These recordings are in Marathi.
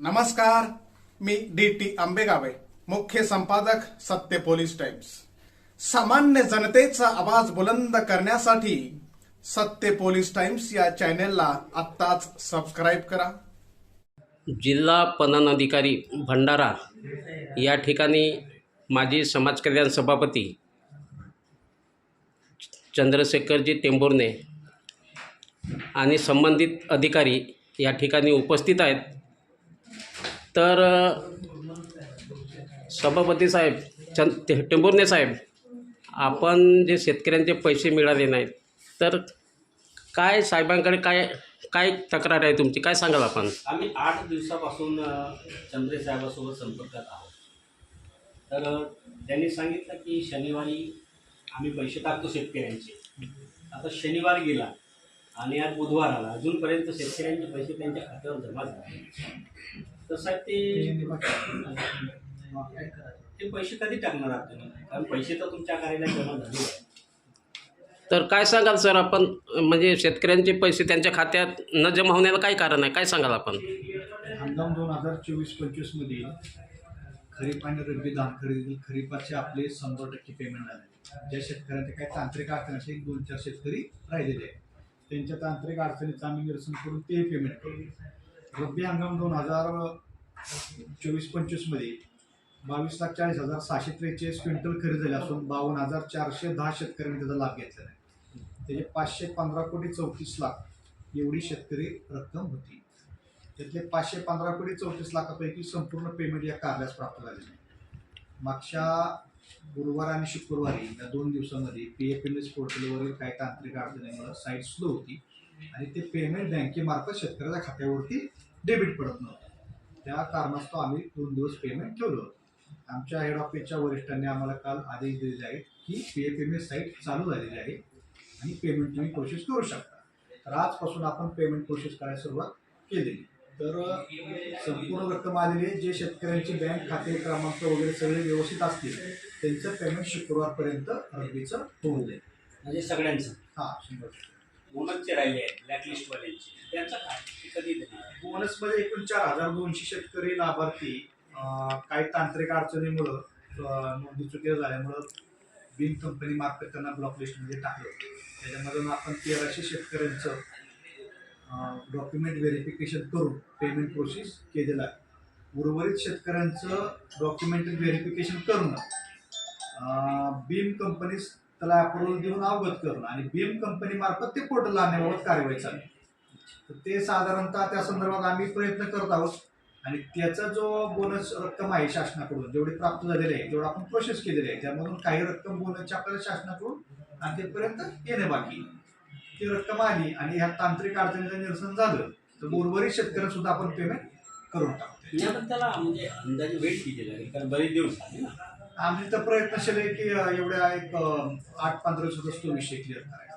नमस्कार मी डी टी आंबेगावे मुख्य संपादक सत्य पोलीस टाइम्स. सामान्य जनतेचा आवाज बुलंद करण्यासाठी सत्य पोलीस टाइम्स या चॅनेलला आत्ताच सबस्क्राईब करा. जिल्हा पणन अधिकारी भंडारा या ठिकाणी माजी समाज कल्याण सभापती चंद्रशेखरजी टेंभुर्णे आणि संबंधित अधिकारी या ठिकाणी उपस्थित आहेत. तर सभापती साहेब चंद ते- टेंभुर्णे साहेब आपण जे शेतकऱ्यांचे पैसे मिळाले नाहीत तर काय साहेबांकडे काय काय तक्रार आहे तुमची? काय सांगाल आपण? आम्ही आठ दिवसापासून चंद्रे साहेबासोबत संपर्कात आहोत. तर त्यांनी सांगितलं की शनिवारी आम्ही पैसे टाकतो शेतकऱ्यांचे. आता शनिवार गेला. आणि आज बुधवार आला. अजूनपर्यंत शेतकऱ्यांचे पैसे त्यांच्या खात्यावर जमा झाले साहेब ते ते पैसे कधी टाकणार आहात तुम्ही कारण पैसे तर तुमच्या कार्यालयात जमा झाले तर काय सांगाल सर आपण? म्हणजे शेतकऱ्यांचे पैसे त्यांच्या खात्यात न जमा होण्याला काय कारण आहे? काय सांगाल आपण? हंगाम दोन हजार चोवीस पंचवीसमध्ये खरीप आणि रब्बी धान खरेदी खरीपाचे आपले शंभर टक्के पेमेंट झाले ज्या शेतकऱ्यांचे काही तांत्रिक अडचणी असे एक दोन चार शेतकरी राहिलेले आहेत. त्यांच्या तांत्रिक अडचणीचं आम्ही निरसन करून ते पेमेंट करू रब्बी हंगाम दोन हजार चोवीस पंचवीसमध्ये बावीस लाख चाळीस हजार सहाशे त्रेचाळीस क्विंटल खरेदी झाले असून बावन्न हजार चारशे दहा शेतकऱ्यांनी त्याचा लाभ घेतला आहे त्याचे पाचशे पंधरा कोटी चौतीस लाख एवढी शेतकरी रक्कम होती. त्यातले पाचशे पंधरा कोटी चौतीस लाखापैकी संपूर्ण पेमेंट या कार्यास प्राप्त झाले मागच्या गुरुवार आणि शुक्रवारी या दोन दिवसामध्ये पी एफ एल एस पोर्टलवरील काही तांत्रिक अडचणीमुळे साईट स्लो होती आणि ते पेमेंट बँकेमार्फत शेतकऱ्याच्या खात्यावरती डेबिट पडत नव्हतं. त्या कारणास्तव आम्ही दोन दिवस पेमेंट ठेवलं होतं. आमच्या हेड ऑफिसच्या वरिष्ठांनी आम्हाला काल आदेश दिलेले आहेत की P F M S site चालू झालेली आहे आणि पेमेंट तुम्ही प्रोसेस करू शकता. तर आजपासून आपण पेमेंट प्रोसेस करायला सुरुवात केलेली तर संपूर्ण रक्कम आलेली आहे. जे शेतकऱ्यांची बँक खाते क्रमांक वगैरे सगळे व्यवस्थित असतील त्यांचं पेमेंट शुक्रवारपर्यंत रब्बीचं होऊन जाईल. म्हणजे सगळ्यांचं? हां शंभर. बोनसचे राहिले आहेत ब्लॅकलिस्टवाल्यांचे त्यांचं काय? ते कधी देणार बोनसमध्ये एकूण चार हजार दोनशे शेतकरी लाभार्थी अं, काही तांत्रिक अडचणीमुळं अं, नोंदी चुकीच्या झाल्यामुळं बिन कंपनी मार्फत त्यांना ब्लॉक लिस्टमध्ये टाकलं. त्याच्यामधून आपण तेराशे शेतकऱ्यांचं डॉक्युमेंट व्हेरिफिकेशन करून पेमेंट प्रोसेस केलेलं आहे. उर्वरित शेतकऱ्यांचं डॉक्युमेंट व्हेरिफिकेशन करणं बीम कंपनीस त्याला अप्रुव्हल देऊन अवगत करणं आणि बीम कंपनीमार्फत ते पोर्टलला आणण्याबाबत कारवाई चालू. तर ते साधारणतः त्या संदर्भात आम्ही प्रयत्न करत आहोत आणि त्याचा जो बोनस रक्कम आहे शासनाकडून जेवढी प्राप्त झालेली आहे तेवढं आपण प्रोसेस केलेली आहे. त्यामधून काही रक्कम बोनसची आपल्याला शासनाकडून आणखीपर्यंत येणे बाकी आहे. ती रक्कम आली आणि ह्या तांत्रिक अडचणीचं निरसन झालं तर उर्वरित शेतकऱ्यांना सुद्धा आपण पेमेंट करून टाकतो याबद्दल म्हणजे अंदाजे वेट किती लागेल? कारण बरेच दिवस झाले ना. आमची तर प्रयत्नशील आहे की एवढ्या एक आठ पंधरा दिवसातच तो विषय क्लिअर करायचा.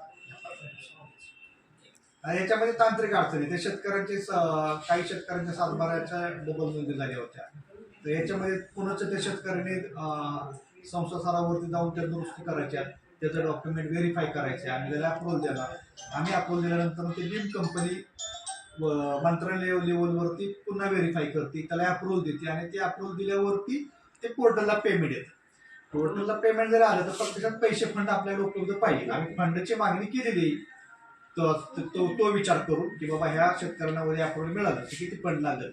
आणि याच्यामध्ये तांत्रिक अडचणी. ते शेतकऱ्यांचे काही शेतकऱ्यांच्या सातबाऱ्याच्या डबल नोंदी झाल्या होत्या. तर याच्यामध्ये पुन्हाच त्या शेतकऱ्यांनी स्तरावरती जाऊन त्या दुरुस्ती करायच्या? त्याचं डॉक्युमेंट व्हेरीफाय करायचे आम्ही त्याला अप्रूव्हल देणार आम्ही अप्रूव्हल दिल्यानंतर ते बीम कंपनी मंत्रालय लेवलवरती पुन्हा व्हेरीफाय करते. त्याला अप्रूव्हल देते आणि ते अप्रूव्हल दिल्यावरती ते पोर्टलला पेमेंट येतं. पोर्टलला पेमेंट जर आलं तर प्रत्यक्षात पैसे फंड आपल्याला उपलब्ध पाहिजे. आम्ही फंडची मागणी केलेली तो तो तो विचार करून की बाबा ह्या शेतकऱ्यांना वगैरे अप्रूव्हल मिळालं किती फंड लागलं?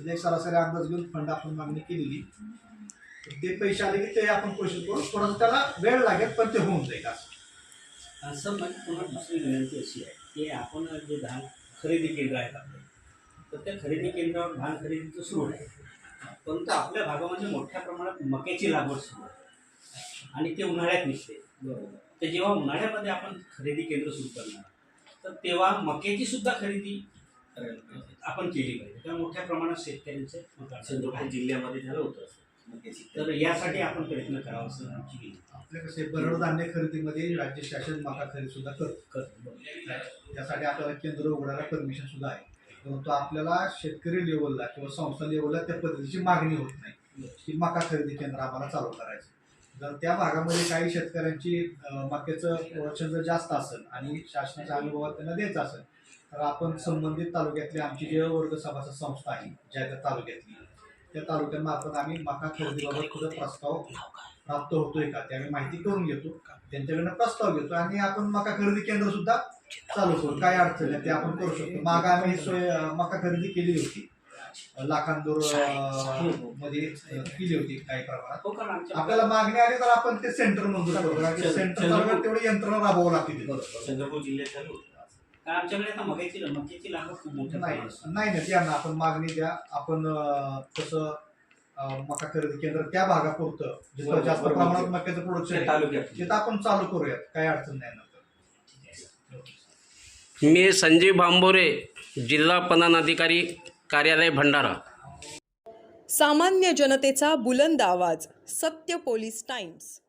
तर एक सरासरी अंदाज घेऊन फंड आपण मागणी केलेली ते पैसे आले की ते आपण प्रोसेस करू थोडंसं त्याला वेळ लागेल पण ते होऊन जाईल असं. असं माझी पुन्हा दुसरी विनंती अशी आहे की आपण जे धान खरेदी केंद्र आहेत आपले तर त्या खरेदी केंद्रावर धान खरेदीचं सुरू आहे. परंतु आपल्या भागामध्ये मोठ्या प्रमाणात मक्याची लागवड सुरू आहे. आणि ते उन्हाळ्यात निघते. बरोबर. तर जेव्हा उन्हाळ्यामध्ये आपण खरेदी केंद्र सुरू करणार तर तेव्हा मक्याची सुद्धा खरेदी करायला पाहिजे. आपण केली पाहिजे. त्या मोठ्या प्रमाणात शेतकऱ्यांचे सिंधुदुर्ग जिल्ह्यामध्ये झालं होतं. तर यासाठी आपण प्रयत्न करावा असं आमची विनंती. आपल्या कसे भरड धान्य खरेदीमध्ये राज्य शासन माका खरेदी सुद्धा करतो. त्यासाठी आपल्याला केंद्र उघडायला परमिशन सुद्धा आहे. परंतु आपल्याला शेतकरी लेवलला किंवा संस्था लेवलला त्या पद्धतीची मागणी होत नाही. की मका खरेदी केंद्र आम्हाला चालू करायचं. जर त्या भागामध्ये काही शेतकऱ्यांची मक्याचं प्रोडक्शन जर जास्त असेल आणि शासनाच्या अनुभवात त्यांना द्यायचं असेल तर आपण संबंधित तालुक्यातली आमची जे वर्ग सभासद संस्था आहे ज्या त्या तालुक्यातली त्या तालुक्यांमार्फत आम्ही मका खरेदीबाबत कुठं प्रस्ताव प्राप्त होतोय का त्यावेळी माहिती करून घेतो. त्यांच्याकडनं प्रस्ताव घेतो आणि आपण मका खरेदी केंद्र सुद्धा चालू करू. काय अडचण आहे ते आपण करू शकतो. माग आम्ही ही सोय मका खरेदी केलेली होती. लाखांदूरमध्ये केली होती काही प्रमाणात. हो आपल्याला मागणी आली तर आपण ते सेंटर मंजूर करू. कारण की सेंटर तेवढी यंत्रणा राबवावं लागते. तिथे. चंद्रपूर जिल्ह्यात आमच्याकडे आता मक्याची मक्याची लागवड खूप मोठ्या नाही प्रमाणात. असते. नाही ना त्यांना आपण मागणी द्या. आपण अं, तसं अं, मका खरेदी केंद्र त्या भागापुरतं जिथं बरोबर, जास्त बरोबर. प्रमाणात मक्याचं प्रोडक्शन त्या आहे. तालुक्यात. तिथं आपण चालू करूयात काही अडचण नाही नंतर मी संजीव भांबोरे जिल्हा पणन अधिकारी कार्यालय भंडारा. सामान्य जनतेचा बुलंद आवाज सत्य पोलीस टाइम्स.